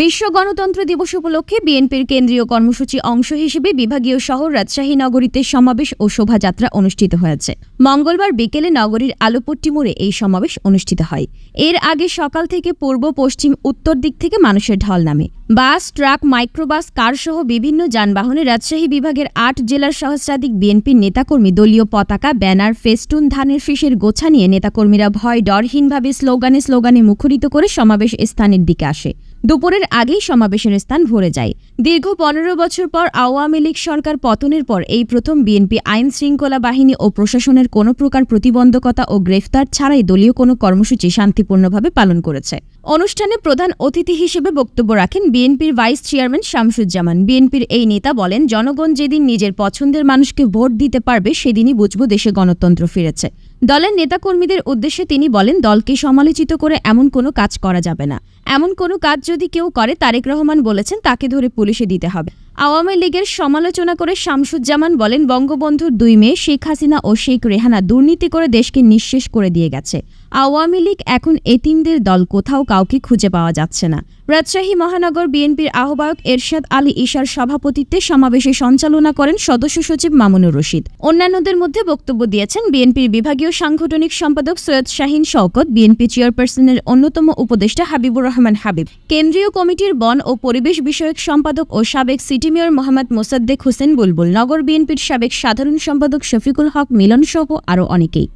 বিশ্ব গণতন্ত্র দিবস উপলক্ষে বিএনপির কেন্দ্রীয় কর্মসূচি অংশ হিসেবে বিভাগীয় শহর রাজশাহী নগরীতে সমাবেশ ও শোভাযাত্রা অনুষ্ঠিত হয়েছে। মঙ্গলবার বিকেলে নগরীর আলোপট্টি মোড়ে এই সমাবেশ অনুষ্ঠিত হয়। এর আগে সকাল থেকে পূর্ব, পশ্চিম, উত্তর দিক থেকে মানুষের ঢল নামে। বাস, ট্রাক, মাইক্রোবাস, কার সহ বিভিন্ন যানবাহনে রাজশাহী বিভাগের আট জেলার সহস্রাধিক বিএনপির নেতাকর্মী দলীয় পতাকা, ব্যানার, ফেস্টুন, ধানের শীষের গোছা নিয়ে নেতাকর্মীরা ভয়, ডরহীনভাবে স্লোগানে স্লোগানে মুখরিত করে সমাবেশ স্থানের দিকে আসে। দুপুরের আগেই সমাবেশের স্থান ভরে যায়। দীর্ঘ পনেরো বছর পর আওয়ামী লীগ সরকার পতনের পর এই প্রথম বিএনপি আইন শৃঙ্খলা বাহিনী ও প্রশাসনের কোনো প্রকার প্রতিবন্ধকতা ও গ্রেফতার ছাড়াই দলীয় কোনো কর্মসূচি শান্তিপূর্ণভাবে পালন করেছে। অনুষ্ঠানে প্রধান অতিথি হিসেবে বক্তব্য রাখেন বিএনপির ভাইস চেয়ারম্যান শামসুজ্জামান। বিএনপির এই নেতা বলেন, জনগণ যেদিন নিজের পছন্দের মানুষকে ভোট দিতে পারবে, সেদিনই বুঝব দেশে গণতন্ত্র ফিরেছে। দলের নেতাকর্মীদের উদ্দেশ্যে তিনি বলেন, দলকে সমালোচিত করে এমন কোনো কাজ করা যাবে না। এমন কোনো কাজ যদি কেউ করে, তারেক রহমান বলেছেন, তাকে ধরে পুলিশে দিতে হবে। আওয়ামী লীগের সমালোচনা করে শামসুজ্জামান বলেন বঙ্গবন্ধুর দুই মেয়ে শেখ হাসিনা ও শেখ রেহানা দুর্নীতি করে দেশকে নিঃশেষ করে দিয়ে গেছে। আওয়ামী লীগ এখন এতিমদের দল, কোথাও কাউকে খুঁজে পাওয়া যাচ্ছে না। রাজশাহী মহানগর বিএনপির আহ্বায়ক এরশাদ আলী ঈশার সভাপতিত্বে সমাবেশে সঞ্চালনা করেন সদস্য সচিব মামুনুর রশিদ। অন্যান্যদের মধ্যে বক্তব্য দিয়েছেন বিএনপির বিভাগীয় সাংগঠনিক সম্পাদক সৈয়দ শাহিন শওকত, বিএনপি চেয়ারপারসনের অন্যতম উপদেষ্টা হাবিবুর রহমান হাবিব। কেন্দ্রীয় কমিটির বন ও পরিবেশ বিষয়ক সম্পাদক ও সাবেক সিটি মেয়র মোহাম্মদ মোসাদ্দেক হোসেন বুলবুল, নগর বিএনপির সাবেক সাধারণ সম্পাদক শফিকুল হক মিলন সহ আরও অনেকেই।